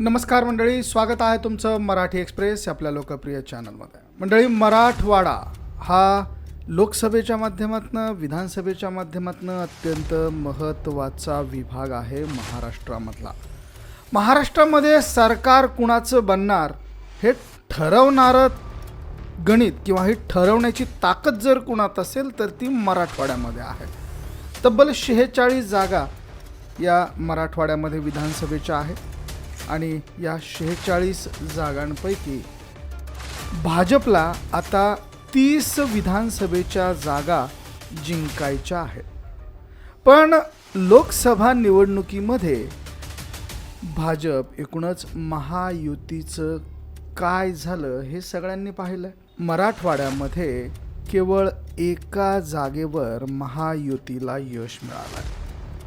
नमस्कार मंडळी स्वागत आहे तुमचं मराठी एक्सप्रेस आपल्या लोकप्रिय चॅनलमध्ये. मंडळी मराठवाडा हा लोकसभेच्या माध्यमातून विधानसभेच्या माध्यमातून अत्यंत महत्त्वाचा विभाग आहे महाराष्ट्रामधला. महाराष्ट्रामध्ये सरकार कुणाचं बनणार हे ठरवणारं गणित किंवा ही ठरवण्याची ताकद जर कुणात असेल तर ती मराठवाड्यामध्ये आहे. तब्बल शेहेचाळीस जागा या मराठवाड्यामध्ये विधानसभेच्या आहेत. आणि या शेहेचाळीस जागांपैकी भाजपला आता तीस विधानसभेच्या जागा जिंकायच्या आहेत. पण लोकसभा निवडणुकीमध्ये भाजप एकूणच महायुतीचं काय झालं हे सगळ्यांनी पाहिलं. मराठवाड्यामध्ये केवळ एका जागेवर महायुतीला यश मिळालं.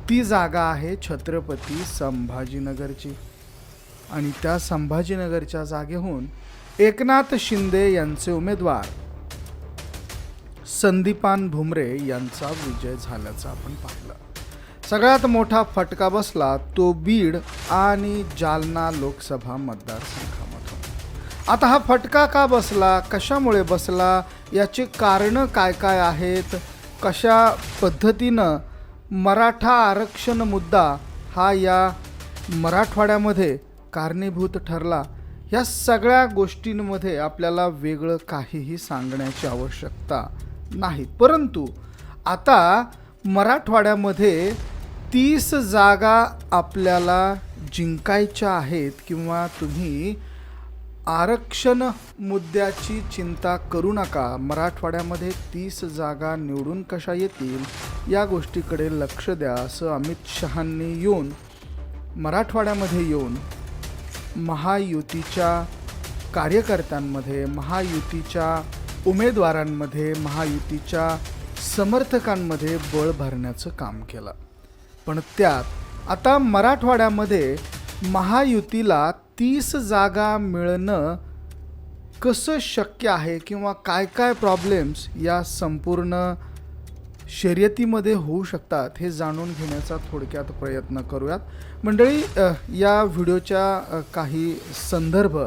ती जागा आहे छत्रपती संभाजीनगरची. आणि त्या संभाजीनगरच्या जागेहून एकनाथ शिंदे यांचे उमेदवार संदीपान भुमरे यांचा विजय झाल्याचं आपण पाहिलं. सगळ्यात मोठा फटका बसला तो बीड आणि जालना लोकसभा मतदारसंघामधून. आता हा फटका का बसला कशामुळे बसला याची कारणं काय काय आहेत कशा पद्धतीनं मराठा आरक्षण मुद्दा हा या मराठवाड्यामध्ये कारणीभूत ठरला या सगळ्या गोष्टींमध्ये आपल्याला वेगळं काहीही सांगण्याची आवश्यकता नाही. परंतु आता मराठवाड्यामध्ये तीस जागा आपल्याला जिंकायच्या आहेत किंवा तुम्ही आरक्षण मुद्द्याची चिंता करू नका. मराठवाड्यामध्ये तीस जागा निवडून कशा येतील या गोष्टीकडे लक्ष द्या असं अमित शहांनी येऊन मराठवाड्यामध्ये येऊन महायुतीच्या कार्यकर्त्यांमध्ये महायुतीच्या उमेदवारांमध्ये महायुतीच्या समर्थकांमध्ये बळ भरण्याचं काम केलं. पण त्यात आता मराठवाड्यामध्ये महायुतीला तीस जागा मिळणं कसं शक्य आहे किंवा काय काय प्रॉब्लेम्स या संपूर्ण शर्यतीमध्ये होऊ शकतात हे जाणून घेण्याचा थोडक्यात प्रयत्न करूयात. मंडळी या व्हिडिओच्या काही संदर्भ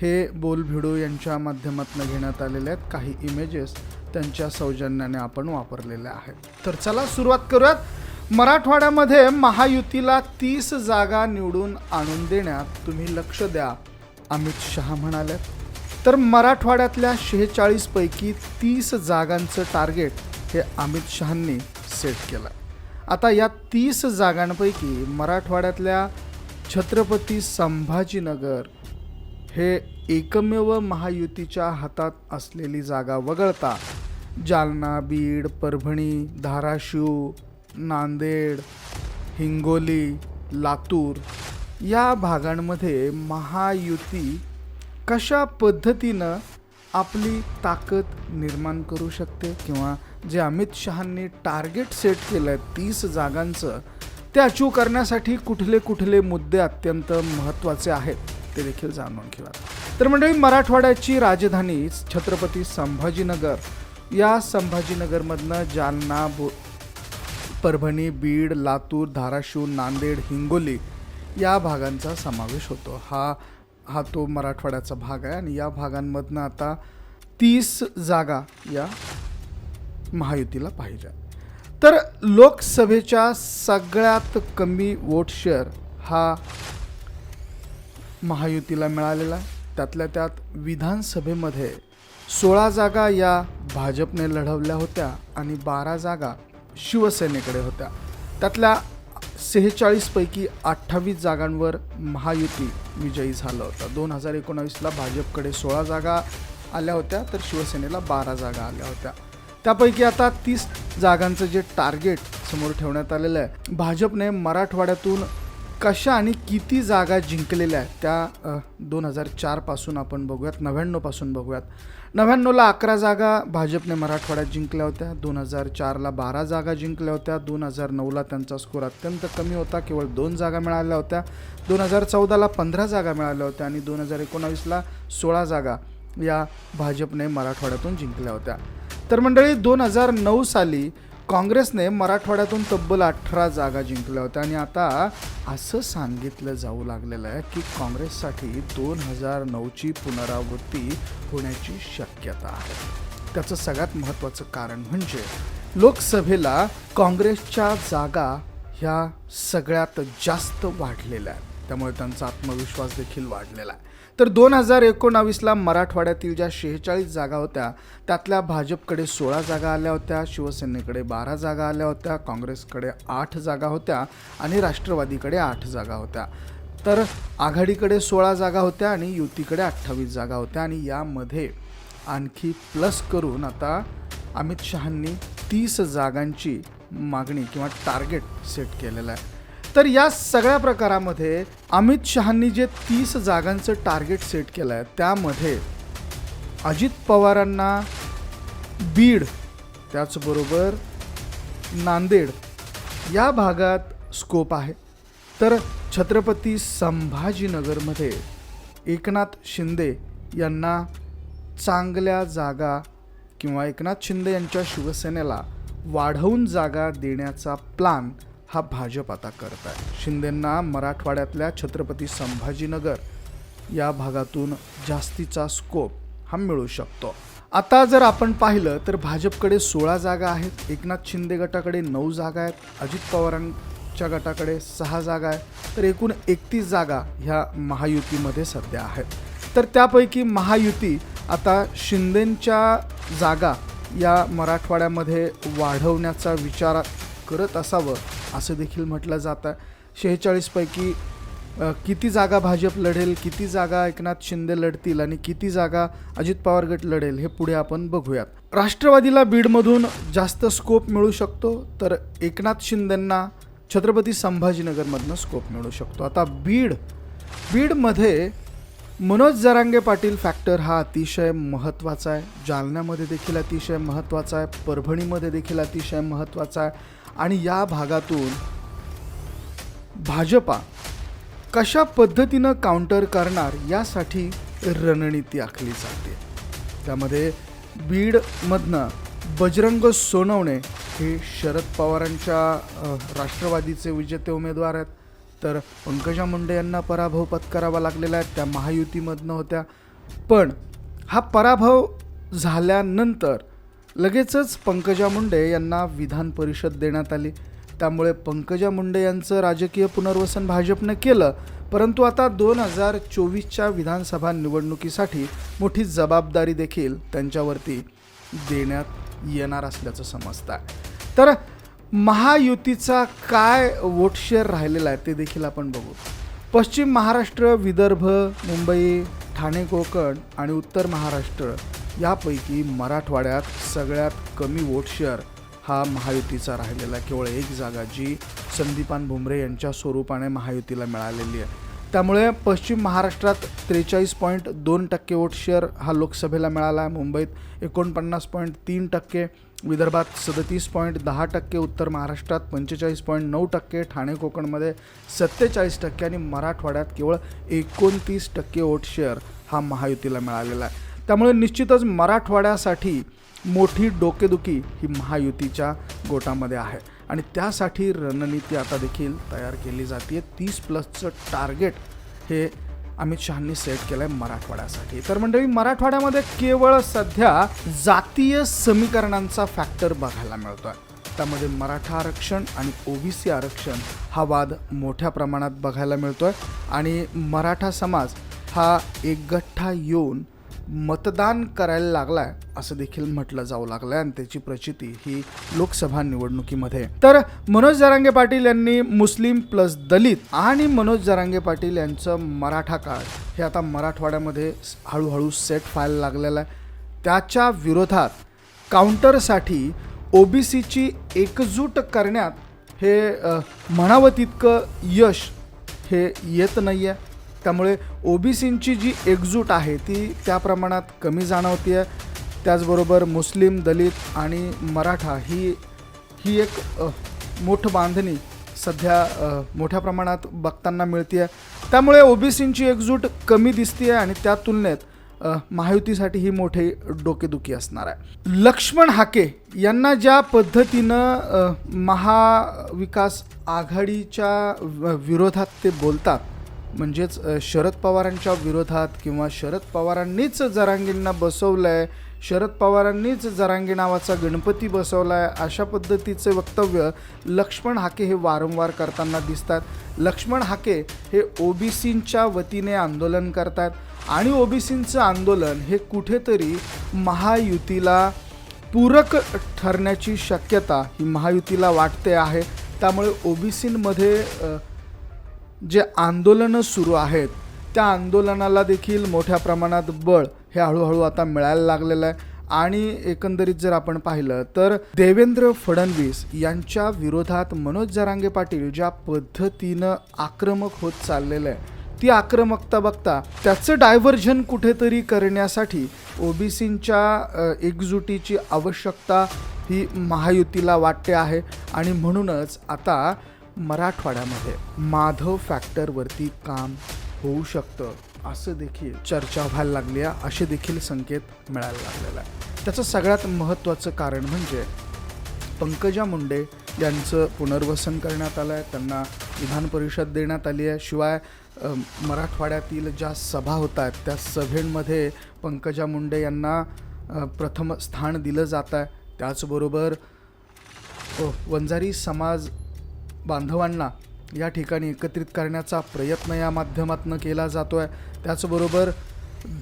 हे बोल भिडो यांच्या माध्यमातून घेण्यात आलेले आहेत. काही इमेजेस त्यांच्या सौजन्याने आपण वापरलेल्या आहेत. तर चला सुरुवात करूयात. मराठवाड्यामध्ये महायुतीला तीस जागा निवडून आणून देण्यात तुम्ही लक्ष द्या अमित शहा म्हणाले. तर मराठवाड्यातल्या शेहेचाळीसपैकी तीस जागांचं टार्गेट हे अमित शहांनी सेट केलं. आता या तीस जागांपैकी मराठवाड्यातल्या छत्रपती संभाजीनगर हे एकमेव महायुतीच्या हातात असलेली जागा वगळता जालना बीड परभणी धाराशिव नांदेड हिंगोली लातूर या भागांमध्ये महायुती कशा पद्धतीनं आपली ताकद निर्माण करू शकते किंवा जे अमित शहांनी टार्गेट सेट केलं आहे तीस जागांचं ते अचीव करण्यासाठी कुठले कुठले मुद्दे अत्यंत महत्त्वाचे आहेत ते देखील जाणून घेऊया. तर मंडळी मराठवाड्याची राजधानी छत्रपती संभाजीनगर. या संभाजीनगरमधनं जालना बो परभणी बीड लातूर धाराशिव नांदेड हिंगोली या भागांचा समावेश होतो. हा हा तो मराठवाड्याचा भाग आहे आणि या भागांमधनं आता तीस जागा या महायुतीला पाहिजे तर लोकसभेच्या सगळ्यात कमी वोट शेअर हा महायुतीला मिळालेला आहे. त्यातल्या त्यात विधानसभेमध्ये सोळा जागा या भाजपने लढवल्या होत्या आणि बारा जागा शिवसेनेकडे होत्या. त्यातल्या सेहेचाळीसपैकी अठ्ठावीस जागांवर महायुती विजयी झालं होतं. दोन हजार एकोणावीसला भाजपकडे सोळा जागा आल्या होत्या तर शिवसेनेला बारा जागा आल्या होत्या. त्यापैकी आता तीस जागांचं जे टार्गेट समोर ठेवण्यात आलेलं आहे भाजपने मराठवाड्यातून कशा आणि किती जागा जिंकलेल्या आहेत त्या दोन हजार चारपासून आपण बघूयात नव्याण्णवपासून बघूयात. नव्याण्णवला अकरा जागा भाजपने मराठवाड्यात जिंकल्या होत्या दोन हजार चारला बारा जागा जिंकल्या होत्या दोन हजार नऊला त्यांचा स्कोर अत्यंत कमी होता केवळ दोन जागा मिळाल्या होत्या दोन हजार चौदाला पंधरा जागा मिळाल्या होत्या आणि दोन हजार एकोणावीसला सोळा जागा या भाजपने मराठवाड्यातून जिंकल्या होत्या. तर मंडळी दोन हजार नऊ साली काँग्रेसने मराठवाड्यातून तब्बल अठरा जागा जिंकल्या होत्या आणि आता असं सांगितलं जाऊ लागलेलं आहे की काँग्रेससाठी दोन हजार नऊची पुनरावृत्ती होण्याची शक्यता आहे. त्याचं सगळ्यात महत्त्वाचं कारण म्हणजे लोकसभेला काँग्रेसच्या जागा ह्या सगळ्यात जास्त वाढलेल्या आहेत. त्यामुळे त्यांचा आत्मविश्वास देखील वाढलेला आहे. तर दोन हजार एकोणावीसला मराठवाड्यातील ज्या शेहेचाळीस जागा होत्या त्यातल्या भाजपकडे सोळा जागा आल्या होत्या शिवसेनेकडे बारा जागा आल्या होत्या काँग्रेसकडे आठ जागा होत्या आणि राष्ट्रवादीकडे आठ जागा होत्या. तर आघाडीकडे सोळा जागा होत्या आणि युतीकडे अठ्ठावीस जागा होत्या आणि यामध्ये आणखी प्लस करून आता अमित शहांनी तीस जागांची मागणी किंवा टार्गेट सेट केलेलं आहे. तर या सगळ्या प्रकारामध्ये अमित शहांनी जे तीस जागांचं टार्गेट सेट केलं आहे त्यामध्ये अजित पवारांना बीड त्याचबरोबर नांदेड या भागात स्कोप आहे. तर छत्रपती संभाजीनगरमध्ये एकनाथ शिंदे यांना चांगल्या जागा किंवा एकनाथ शिंदे यांच्या शिवसेनेला वाढवून जागा देण्याचा प्लान हा भाजप आता करत आहे शिंदेंना मराठवाड्यातल्या छत्रपती संभाजीनगर या भागातून जास्तीचा स्कोप हा मिळू शकतो. आता जर आपण पाहिलं तर भाजपकडे सोळा जागा आहेत. एकनाथ शिंदे गटाकडे नऊ जागा आहेत. अजित पवारांच्या गटाकडे सहा जागा आहेत. तर एकूण एकतीस जागा ह्या महायुतीमध्ये सध्या आहेत. तर त्यापैकी महायुती आता शिंदेंच्या जागा या मराठवाड्यामध्ये वाढवण्याचा विचार करत असावं असं देखील म्हटलं जातं. शेहेचाळीसपैकी किती जागा भाजप लढेल किती जागा एकनाथ शिंदे लढतील आणि किती जागा अजित पवार गट लढेल हे पुढे आपण बघूयात. राष्ट्रवादीला बीडमधून जास्त स्कोप मिळू शकतो तर एकनाथ शिंदेंना छत्रपती संभाजीनगरमधनं स्कोप मिळू शकतो. आता बीड बीडमध्ये मनोज जरांगे पाटील फॅक्टर हा अतिशय महत्त्वाचा आहे. जालन्यामध्ये देखील अतिशय महत्त्वाचा आहे. परभणीमध्ये देखील अतिशय महत्त्वाचा आहे. आणि या भागातून भाजपा कशा पद्धतीनं काउंटर करणार यासाठी रणनीती आखली जाते. त्यामध्ये बीडमधनं बजरंग सोनवणे हे शरद पवारांच्या राष्ट्रवादीचे विजेते उमेदवार आहेत. तर पंकजा मुंडे यांना पराभव पत्करावा लागलेला आहे. त्या महायुतीमधनं होत्या. पण हा पराभव झाल्यानंतर लगेचच पंकजा मुंडे यांना विधान परिषद देण्यात आली. त्यामुळे पंकजा मुंडे यांचं राजकीय पुनर्वसन भाजपनं केलं परंतु आता दोन हजार चोवीसच्या विधानसभा निवडणुकीसाठी मोठी जबाबदारी देखील त्यांच्यावरती देण्यात येणार असल्याचं समजतं आहे. तर महायुतीचा काय वोट शेअर राहिलेला आहे ते देखील आपण बघू. पश्चिम महाराष्ट्र विदर्भ मुंबई ठाणे कोकण आणि उत्तर महाराष्ट्र यापैकी मराठवाड्यात सगळ्यात कमी वोट शेअर हा महायुतीचा राहिलेला आहे. केवळ एक जागा जी संदीपान भुमरे यांच्या स्वरूपाने महायुतीला मिळालेली आहे. त्यामुळे पश्चिम महाराष्ट्रात त्रेचाळीस पॉईंट दोन टक्के वोट शेअर हा लोकसभेला मिळाला आहे. मुंबईत एकोणपन्नास पॉईंट तीन टक्के विदर्भात सदतीस पॉईंट दहा टक्के उत्तर महाराष्ट्रात पंचेचाळीस पॉईंट नऊ टक्के ठाणे कोकणमध्ये सत्तेचाळीस टक्के आणि मराठवाड्यात केवळ एकोणतीस टक्के वोट शेअर हा महायुतीला मिळालेला आहे. त्यामुळे निश्चितच मराठवाड्यासाठी मोठी डोकेदुखी ही महायुतीच्या गोटामध्ये आहे. आणि त्यासाठी रणनीती आता देखील तयार केली जाते तीस प्लसचं टार्गेट हे अमित शहांनी सेट केलं आहे मराठवाड्यासाठी. तर मंडळी मराठवाड्यामध्ये केवळ सध्या जातीय समीकरणांचा फॅक्टर बघायला मिळतो आहे त्यामध्ये मराठा आरक्षण आणि ओबीसी आरक्षण हा वाद मोठ्या प्रमाणात बघायला मिळतो आहे आणि मराठा समाज हा एक गठ्ठा येऊन मतदान करायला लागलाय असं देखील म्हटलं जाऊ लागलंय आणि त्याची प्रचिती ही लोकसभा निवडणुकीमध्ये. तर मनोज जरांगे पाटील यांनी मुस्लिम प्लस दलित आणि मनोज जरांगे पाटील यांचं मराठा काळ हे आता मराठवाड्यामध्ये हळूहळू सेट व्हायला लागलेलं आहे. त्याच्या विरोधात काउंटरसाठी ओबीसीची एकजूट करण्यात हे म्हणावं तितकं यश हे येत नाही आहे त्यामुळे ओबीसींची जी एकजूट आहे ती त्या प्रमाणात कमी जाणवते आहे त्याचबरोबर मुस्लिम दलित आणि मराठा ही ही एक मोठ बांधणी सध्या मोठ्या प्रमाणात बघताना मिळते आहे त्यामुळे ओबीसींची एकजूट कमी दिसते आहे आणि त्या तुलनेत महायुतीसाठी ही मोठी डोकेदुखी असणार आहे. लक्ष्मण हाके यांना ज्या पद्धतीनं महाविकास आघाडीच्या विरोधात ते बोलतात म्हणजेच शरद पवारांच्या विरोधात किंवा शरद पवारांनीच जरांगींना आहे शरद पवारांनीच जरांगी नावाचा गणपती बसवला आहे अशा पद्धतीचे वक्तव्य लक्ष्मण हाके हे वारंवार करताना दिसतात. लक्ष्मण हाके हे ओबीसींच्या वतीने आंदोलन करतात आणि ओबीसींचं आंदोलन हे कुठेतरी महायुतीला पूरक ठरण्याची शक्यता ही महायुतीला वाटते आहे. त्यामुळे ओबीसींमध्ये जे आंदोलनं सुरू आहेत त्या आंदोलनाला देखील मोठ्या प्रमाणात बळ हे हळूहळू आता मिळायला लागलेलं आहे. आणि एकंदरीत जर आपण पाहिलं तर देवेंद्र फडणवीस यांच्या विरोधात मनोज जरांगे पाटील ज्या पद्धतीनं आक्रमक होत चाललेलं आहे ती आक्रमकता बघता त्याचं डायव्हर्जन कुठेतरी करण्यासाठी ओबीसींच्या एकजुटीची आवश्यकता ही महायुतीला वाटते आहे. आणि म्हणूनच आता मराठवाड्यामध्ये माधव फॅक्टरवरती काम होऊ शकतं असं देखील चर्चा व्हायला लागली आहे. असे देखील संकेत मिळायला लागलेला आहे त्याचं सगळ्यात महत्त्वाचं कारण म्हणजे पंकजा मुंडे यांचं पुनर्वसन करण्यात आलं आहे. त्यांना विधान परिषद देण्यात आली आहे. शिवाय मराठवाड्यातील ज्या सभा होत आहेत त्या सभेंमध्ये पंकजा मुंडे यांना प्रथम स्थान दिलं जात आहे. त्याचबरोबर वंजारी समाज बांधवांना या ठिकाणी एकत्रित करण्याचा प्रयत्न या माध्यमातून केला जातो आहे त्याचबरोबर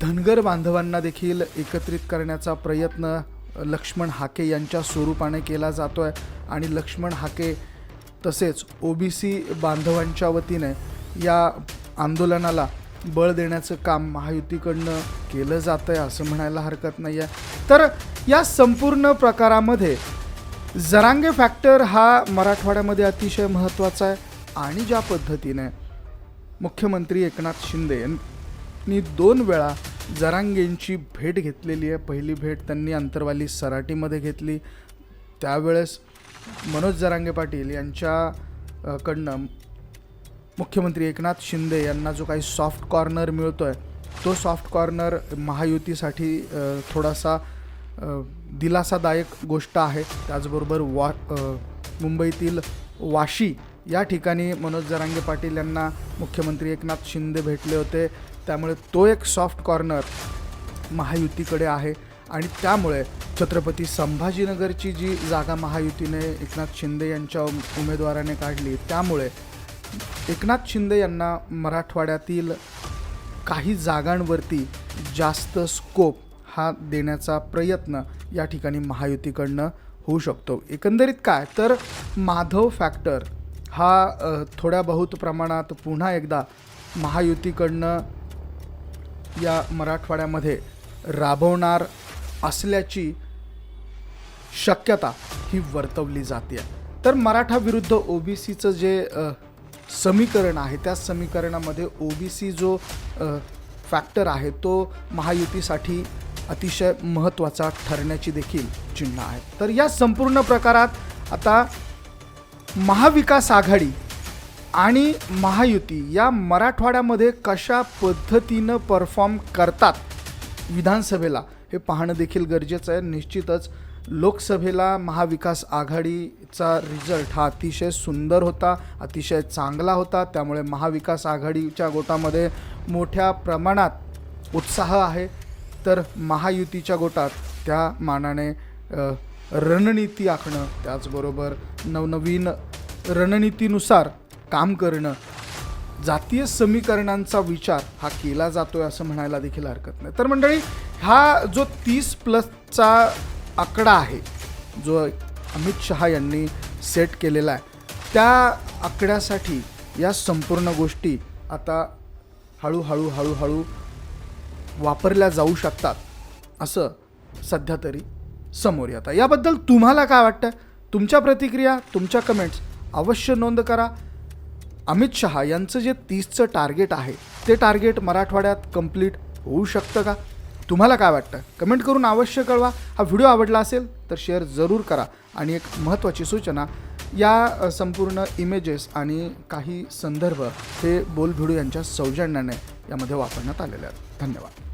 धनगर बांधवांना देखील एकत्रित करण्याचा प्रयत्न लक्ष्मण हाके यांच्या स्वरूपाने केला जातो आहे आणि लक्ष्मण हाके तसेच ओ बी सी बांधवांच्या वतीने या आंदोलनाला बळ देण्याचं काम महायुतीकडनं केलं जातं आहे असं म्हणायला हरकत नाही आहे तर या संपूर्ण प्रकारामध्ये जरांगे फॅक्टर हा मराठवाड्यामध्ये अतिशय महत्त्वाचा आहे आणि ज्या पद्धतीने मुख्यमंत्री एकनाथ शिंदे यांनी दोन वेळा जरांगेंची भेट घेतलेली आहे. पहिली भेट त्यांनी अंतरवाली सराटीमध्ये घेतली. त्यावेळेस मनोज जरांगे पाटील यांच्या कडनं मुख्यमंत्री एकनाथ शिंदे यांना जो काही सॉफ्ट कॉर्नर मिळतो आहे तो सॉफ्ट कॉर्नर महायुतीसाठी थोडासा दिलासादायक गोष्ट आहे. त्याचबरोबर वा मुंबईतील वाशी या ठिकाणी मनोज जरांगे पाटील यांना मुख्यमंत्री एकनाथ शिंदे भेटले होते. त्यामुळे तो एक सॉफ्ट कॉर्नर महायुतीकडे आहे. आणि त्यामुळे छत्रपती संभाजीनगरची जी जागा महायुतीने एकनाथ शिंदे यांच्या उम- उमेदवाराने काढली त्यामुळे एकनाथ शिंदे यांना मराठवाड्यातील काही जागांवरती जास्त स्कोप हा देण्याचा प्रयत्न या ठिकाणी महायुतीकडनं होऊ शकतो. एकंदरीत काय? तर माधव फॅक्टर हा थोड्या बहुत प्रमाणात पुन्हा एकदा महायुतीकडनं या मराठवाड्यामध्ये राबवणार असल्याची शक्यता ही वर्तवली जाते. तर मराठा विरुद्ध ओबीसीचं जे समीकरण आहे त्या समीकरणामध्ये ओबीसी जो फॅक्टर आहे तो महायुतीसाठी अतिशय महत्त्वाचा ठरण्याची देखील चिन्ह आहेत. तर या संपूर्ण प्रकारात आता महाविकास आघाडी आणि महायुती या मराठवाड्यामध्ये कशा पद्धतीनं परफॉर्म करतात विधानसभेला हे पाहणं देखील गरजेचं आहे. निश्चितच लोकसभेला महाविकास आघाडीचा रिझल्ट हा अतिशय सुंदर होता अतिशय चांगला होता. त्यामुळे महाविकास आघाडीच्या गोटामध्ये मोठ्या प्रमाणात उत्साह आहे. तर महायुतीच्या गोटात त्या मानाने रणनीती आखणं त्याचबरोबर नवनवीन रणनीतीनुसार काम करणं जातीय समीकरणांचा विचार हा केला जातो आहे असं म्हणायला देखील हरकत नाही. तर मंडळी हा जो तीस प्लसचा आकडा आहे जो अमित शहा यांनी सेट केलेला आहे त्या आकड्यासाठी या संपूर्ण गोष्टी आता हळूहळू हळूहळू वापरल्या जाऊ शकतात. असं सध्या तरी समोर येतं याबद्दल तुम्हाला काय वाटतं तुमच्या प्रतिक्रिया तुमच्या कमेंट्स अवश्य नोंद करा. अमित शहा यांचं जे तीसचं टार्गेट आहे ते टार्गेट मराठवाड्यात कंप्लीट होऊ शकतं का? तुम्हाला काय वाटतं कमेंट करून अवश्य कळवा. हा व्हिडिओ आवडला असेल तर शेअर जरूर करा. आणि एक महत्त्वाची सूचना या संपूर्ण इमेजेस आणि काही संदर्भ हे बोल भिडू यांच्या सौजन्याने यामध्ये वापरण्यात आलेले आहेत. ったんだわ